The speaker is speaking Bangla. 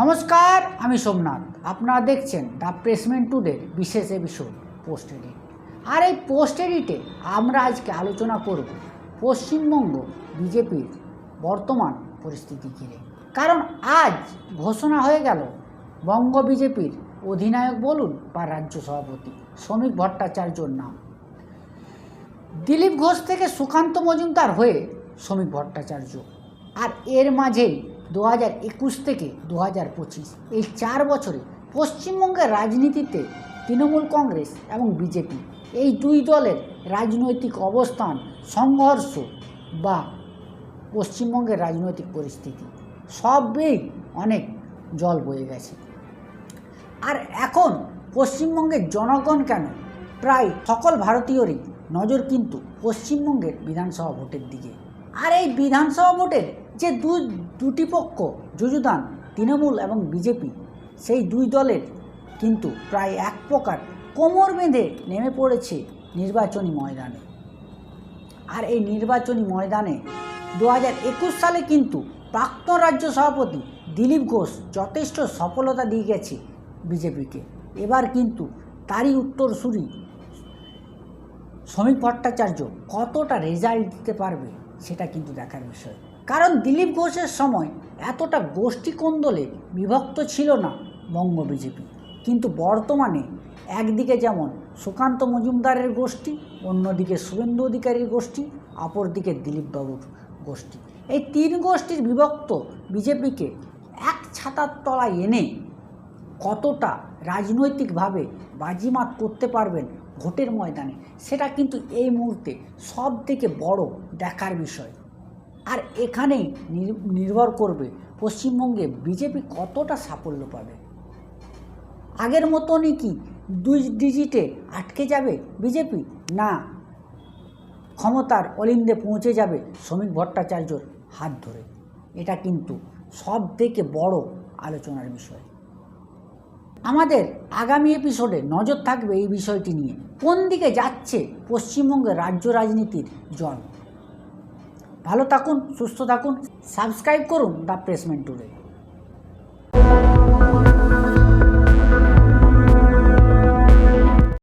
নমস্কার, আমি সোমনাথ। আপনারা দেখছেন দ্য প্রেসমেন্ট টুডের বিশেষ এপিসোড, পোস্ট এডিট। আর এই পোস্ট এডিটে আমরা আজকে আলোচনা করব পশ্চিমবঙ্গ বিজেপির বর্তমান পরিস্থিতি ঘিরে। কারণ আজ ঘোষণা হয়ে গেল, বঙ্গ বিজেপির অধিনায়ক বলুন বা রাজ্য সভাপতি, শ্রমিক ভট্টাচার্যর নাম। দিলীপ ঘোষ থেকে সুকান্ত মজুমদার হয়ে শ্রমিক ভট্টাচার্য। আর এর মাঝেই দু হাজার একুশ থেকে দু হাজার পঁচিশ, এই চার বছরে পশ্চিমবঙ্গের রাজনীতিতে তৃণমূল কংগ্রেস এবং বিজেপি, এই দুই দলের রাজনৈতিক অবস্থান সংঘর্ষ বা পশ্চিমবঙ্গের রাজনৈতিক পরিস্থিতি সবেই অনেক জল বয়ে গেছে। আর এখন পশ্চিমবঙ্গের জনগণ কেন প্রায় সকল ভারতীয়রই নজর কিন্তু পশ্চিমবঙ্গের বিধানসভা ভোটের দিকে? আর এই বিধানসভা ভোটের যে দু, দুটি পক্ষ যুযুদান তৃণমূল এবং বিজেপি, সেই দুই দলের কিন্তু প্রায় এক প্রকার কোমর বেঁধে নেমে পড়েছে নির্বাচনী ময়দানে। আর এই নির্বাচনী ময়দানে দু একুশ সালে কিন্তু প্রাক্তন রাজ্য সভাপতি দিলীপ ঘোষ যথেষ্ট সফলতা দিয়ে গেছে বিজেপিকে। এবার কিন্তু তারই উত্তরসূরি শ্রমিক ভট্টাচার্য কতটা রেজাল্ট দিতে পারবে, সেটা কিন্তু দেখার বিষয়। কারণ দিলীপ ঘোষের সময় এতটা গোষ্ঠী কোন্দলে বিভক্ত ছিল না বঙ্গ বিজেপি। কিন্তু বর্তমানে একদিকে যেমন সুকান্ত মজুমদারের গোষ্ঠী, অন্যদিকে শুভেন্দু অধিকারীর গোষ্ঠী, অপরদিকে দিলীপবাবুর গোষ্ঠী। এই তিন গোষ্ঠীর বিভক্ত বিজেপিকে এক ছাতার তলায় এনে কতটা রাজনৈতিকভাবে বাজিমাত করতে পারবেন ভোটের ময়দানে, সেটা কিন্তু এই মুহূর্তে সব থেকে বড় দেখার বিষয়। আর এখানেই নির- নির্ভর করবে পশ্চিমবঙ্গে বিজেপি কতটা সাফল্য পাবে। আগের মতনই কি দুই ডিজিটে আটকে যাবে বিজেপি? না। ক্ষমতার অলিন্দে পৌঁছে যাবে শ্রমিক ভট্টাচার্যর হাত ধরে। এটা কিন্তু সব থেকে বড় আলোচনার বিষয়। আমাদের আগামী এপিসোডে নজর থাকবে এই বিষয়টি নিয়ে। কোন দিকে যাচ্ছে পশ্চিমবঙ্গের রাজ্য রাজনীতির জল? ভালো থাকুন সুস্থ থাকুন সাবস্ক্রাইব করুন দ্য প্রেসমেন্ট টুডে।